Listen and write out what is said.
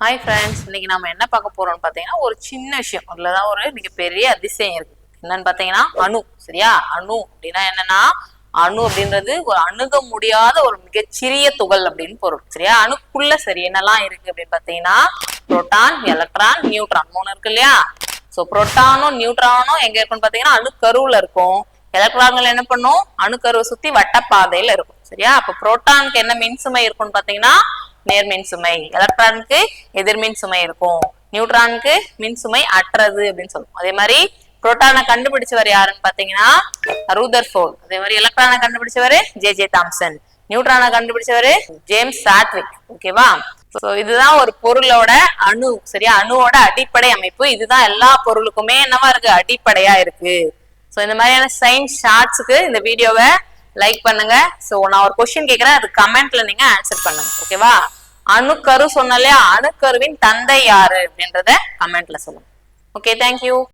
Hi friends இன்னைக்கு நம்ம என்ன பார்க்க போறோம்னு பார்த்தீங்கன்னா ஒரு சின்ன விஷயம். அதுலதான் ஒரு மிகப்பெரிய அதிசயம் இருக்கு. என்னன்னு பார்த்தீங்கன்னா அணு சரியா? அணு அப்படின்னா என்னன்னா அணு அப்படின்றது ஒரு அணுக முடியாத ஒரு மிகச்சிறிய துகள் அப்படின்னு பொருள் சரியா? அணுக்குள்ள சரி என்னெல்லாம் இருக்கு அப்படின்னு பார்த்தீங்கன்னா புரோட்டான் எலக்ட்ரான் நியூட்ரான் மூணு இருக்கு இல்லையா? ஸோ புரோட்டானும் நியூட்ரானும் எங்க இருக்குன்னு பார்த்தீங்கன்னா அணுக்கருவுல இருக்கும். எலக்ட்ரான்கள் என்ன பண்ணும்? அணுக்கருவை சுத்தி வட்டப்பாதையில இருக்கும் சரியா? அப்ப புரோட்டானுக்கு என்ன மின்சுமை இருக்கும்னு பாத்தீங்கன்னா நேர்மின் சுமை. எலக்ட்ரானுக்கு எதிர்மின் சுமை இருக்கும். நியூட்ரானுக்கு மின் சுமை அற்றது அப்படின்னு சொல்லுவோம். அதே மாதிரி புரோட்டானை கண்டுபிடிச்சவர் யாருன்னு பாத்தீங்கன்னா ரூதர் ஃபோல் அதே மாதிரி எலக்ட்ரானை கண்டுபிடிச்சவர் ஜே ஜே தாம்சன் நியூட்ரானை கண்டுபிடிச்சவர் ஜேம்ஸ் சாட்ரிக் ஓகேவா ஸோ இதுதான் ஒரு பொருளோட அணு. சரியா? அணுவோட அடிப்படை அமைப்பு. இதுதான் எல்லா பொருளுக்குமே என்னவா இருக்கு? அடிப்படையா இருக்கு. ஸோ இந்த மாதிரியான சயின்ஸ் ஷார்ட்ஸுக்கு இந்த வீடியோவை லைக் பண்ணுங்க. ஸோ நான் ஒரு கொஸ்டின் கேட்குறேன். அது கமெண்ட்ல நீங்க ஆன்சர் பண்ணுங்க. ஓகேவா அணுக்கரு சொன்னாலே அணுக்கருவின் தந்தை யாரு அப்படின்றத கமெண்ட்ல சொல்லுங்க. Okay thank you